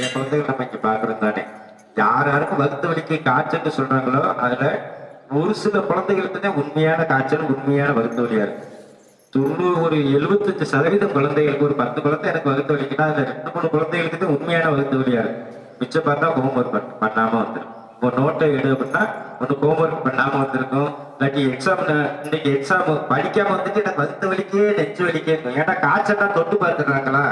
நிறைய குழந்தைகள் நம்ம இங்க பாக்குறோம் தானே? யார் யாருக்கு வகுத்து வலிக்கு காய்ச்சல்னு சொல்றாங்களோ அதுல ஒரு சில குழந்தைகளுக்கு தான் உண்மையான காய்ச்சல் உண்மையான வகுத்து வலியா இருக்கு. தொண்ணூறு ஒரு எழுபத்தஞ்சு சதவீதம் குழந்தைகளுக்கு ஒரு பத்து குழந்தை எனக்கு வகுத்து வலிக்குன்னா அதுல ரெண்டு மூணு குழந்தைகளுக்கு தான் உண்மையான வகுத்து வலியா இருக்கு. மிச்சம் பார்த்தா ஹோம்ஒர்க் பண்ணாம வந்துடும் ஒரு நோட்டை எடு அப்படின்னா ஒன்று ஹோம்ஒர்க் பண்ணாம வந்திருக்கும். இல்லாட்டி எக்ஸாம் இன்னைக்கு எக்ஸாம் படிக்காம வந்துட்டு எனக்கு வகுத்து வலிக்கே நெஞ்சு வலிக்கே ஏன்னா காய்ச்சல் தான் தொட்டு பார்த்துடுறாங்களா?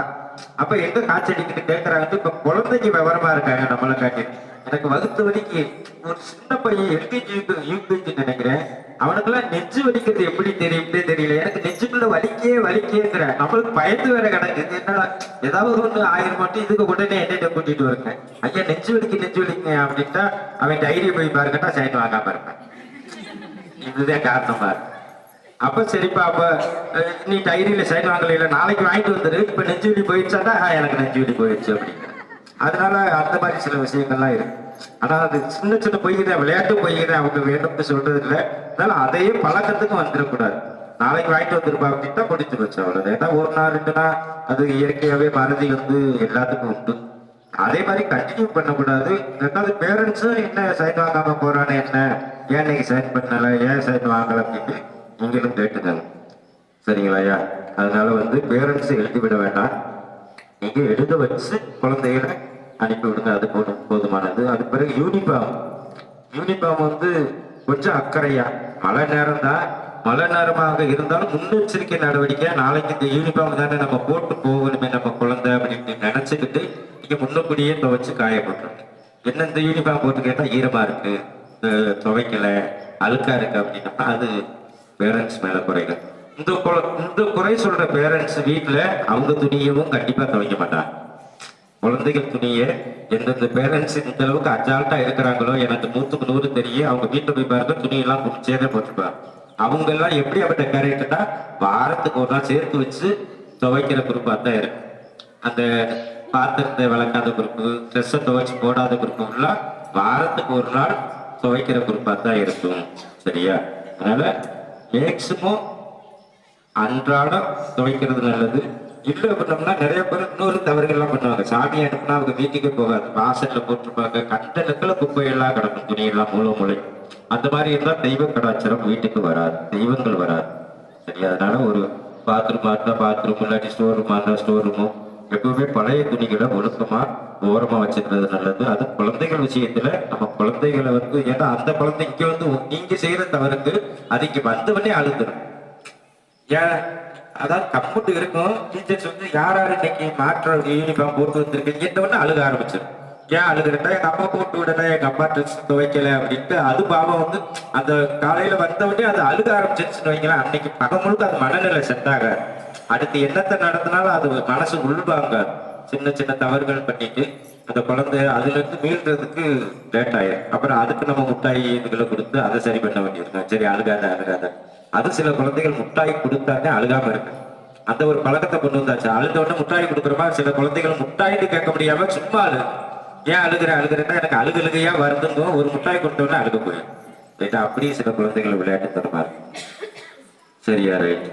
அப்ப எங்க காய்ச்சல் அடிக்குன்னு கேட்கறாங்க இப்ப குழந்தைக்கு விவரமா இருக்காங்க நம்மளை காட்டி. எனக்கு வகுத்து வலிக்கு ஒரு சின்ன பையன் எல்கேஜி யூபிஜி நினைக்கிறேன். அவனுக்கெல்லாம் நெஞ்சு வலிக்கிறது எப்படி தெரியும்னே தெரியல. எனக்கு நெஞ்சுக்குள்ள வலிக்கே வலிக்கேங்கிற. நம்மளுக்கு பயந்து வேற கிடக்கு. என்னடா ஏதாவது ஒண்ணு ஆயிரம் மட்டும் இதுக்கு உடனே என்னிட்ட கூட்டிட்டு வருங்க. ஐயா நெஞ்சு வலிக்கு நெஞ்சு வலிங்க அப்படின்ட்டா அவன் டைரி போய் பாருங்கட்டா சைன் வாங்காம இருப்பேன். இதுதான் காரணமா அப்ப சரிப்பா அப்ப நீ டைரியில சைன் வாங்கல நாளைக்கு வாங்கிட்டு வந்துரு. இப்ப நெஞ்சு வலி போயிடுச்சாடா எனக்கு நெஞ்சுவலி போயிடுச்சு அப்படின்னு. அதனால அந்த மாதிரி சில விஷயங்கள்லாம் இருக்கு. ஆனா அது சின்ன சின்ன பொய்கிறேன் விளையாட்டு பொய்கிறேன் அவங்க வேணும்னு சொல்றது இல்லை. அதனால அதையே பழக்கத்துக்கு வந்துடக்கூடாது நாளைக்கு வாங்கிட்டு வந்துருப்பா அப்படின்ட்டா முடிச்சு வச்சு அவ்வளவு ஏன்னா ஒரு நாள் ரெண்டு நாள் அது இயற்கையாவே மறதி வந்து எல்லாத்துக்கும் உண்டு. அதே மாதிரி கண்டினியூ பண்ணக்கூடாது. ரெண்டாவது பேரண்ட்ஸும் என்ன சைன் வாங்காம போறானே என்ன? ஏன் இன்னைக்கு சைன் பண்ணல? ஏன் சைன் வாங்கல அப்படின்னு நீங்களும் கேட்டுக்கணும் சரிங்களா ஐயா? அதனால வந்து பேரண்ட்ஸ் எழுதி விட வேண்டாம். நீங்க எழுத வச்சு குழந்தைகளை அனுப்பி விடுங்க. அது போதும் போதுமானது. அது பிறகு யூனிஃபார்ம் யூனிஃபார்ம் வந்து கொஞ்சம் அக்கறையா. மழை நேரம் தான். மழை நேரமாக இருந்தாலும் முன்னெச்சரிக்கை நடவடிக்கை. நாளைக்கு இந்த யூனிஃபார்ம் தானே நம்ம போட்டு போகணுமே நம்ம குழந்தை அப்படின்னு நினைச்சுக்கிட்டு நீங்க முன்னக்கூடியே துவைச்சு காய போட்டுருங்க என்ன இந்த யூனிஃபார்ம் போட்டு கேட்டா ஈரமா இருக்கு துவைக்கல அழுக்கா இருக்கு அப்படின்னா அது பேரண்ட்ஸ் மேல குறைகள் இந்த இந்த குறை சொல்ற பேரண்ட்ஸ் வீட்டுல அவங்க துணியவும் கண்டிப்பா துவைக்க மாட்டாங்க. குழந்தைகள் துணியை எந்தெந்த பேரண்ட்ஸ் இந்த அளவுக்கு அஜால்ட்டா இருக்கிறாங்களோ எனக்கு நூத்துக்கு நூறு தெரியும் அவங்க வீட்டுல போய் பாருங்க துணியெல்லாம் குடிச்சேதான் போட்டுப்பாங்க அவங்க எல்லாம் எப்படி அப்பட்ட கேரக்டர்னா வாரத்துக்கு ஒரு நாள் சேர்த்து வச்சு துவைக்கிற குரூப்பா தான் இருக்கு. அந்த பாத்திரத்தை விளக்காத குறுப்பு ட்ரெஸ்ஸை துவைச்சு போடாத குரூப்பு எல்லாம் வாரத்துக்கு ஒரு நாள் துவைக்கிற குரூப்பா தான் இருக்கும். சரியா? அதனால மேக்சிமம் அன்றாடம் துவைக்கிறது நல்லது. இல்லை பண்ணோம்னா நிறைய பேர் இன்னொரு தவறுகள்லாம் பண்ணுவாங்க. சாமி அனுப்புனா அவங்க வீட்டுக்கே போகாது. வாசல்ல போட்டிருப்பாங்க. கண்ட குப்பையெல்லாம் கிடக்கும். துணியெல்லாம் மூல முளை. அந்த மாதிரி இருந்தால் தெய்வ கடாச்சாரம் வீட்டுக்கு வராது. தெய்வங்கள் வராது. சரி அதனால ஒரு பாத்ரூமா இருந்தா பாத்ரூம் இல்லாட்டி ஸ்டோர் ரூமா இருந்தா ஸ்டோர் ரூமும் எப்பவுமே பழைய துணிகளை ஒழுக்கமா ஓரமா வச்சிருக்கிறது நல்லது. அது குழந்தைகள் விஷயத்துல நம்ம குழந்தைகளை வந்து ஏன்னா அந்த குழந்தை இங்க வந்து நீங்க செய்யற தவறுக்கு அது இங்க வந்தவனே அழுந்துடும் ஏன்? அதாவது கம்முட்டு இருக்கும். டீச்சர்ஸ் வந்து யார் யார் இன்னைக்கு மாற்ற யூனிஃபார்ம் போட்டு வந்திருக்கீங்க? இந்த உடனே அழுக ஆரம்பிச்சிடும் ஏன் அழுகுறட்டா எங்க அம்மா போட்டு விடல எங்க அம்மா ட்ரெஸ் துவைக்கல அப்படின்ட்டு அது பாவம் வந்து அந்த காலையில வந்த உடனே அது அழுக ஆரம்பிச்சிருச்சுன்னு வைங்களேன். அன்னைக்கு பகம் முழுக்க அது மனநிலை செட்டாக அடுத்து என்னத்தை நடத்தினாலும் அது மனசு உள்வாங்க சின்ன சின்ன தவறுகள் பண்ணிட்டு அந்த குழந்தை அதுல இருந்து மீள்றதுக்கு லேட் ஆயிரும். அப்புறம் அதுக்கு நம்ம முட்டாய் இதுகளை கொடுத்து அதை சரி பண்ண வேண்டியிருக்கோம். சரி அழுகாத அழுகாத. அது சில குழந்தைகள் முட்டாய் கொடுத்தாலே அழுகாம இருக்கு. அந்த ஒரு பழக்கத்தை கொண்டு வந்தாச்சு. அழுத உடனே முட்டாய் கொடுக்குறமா சில குழந்தைகள் முட்டாய்னு கேட்க முடியாம சும்மா அழு ஏன் அழுகுற அழுகுறேன்னா எனக்கு அழுகு அழுகையா வருதுங்கோ ஒரு முட்டாய் கொண்டு உடனே அழுக போயிடும் அப்படியே சில குழந்தைகள் விளையாட்டு தரமா இருக்கு. சரியா ரைட்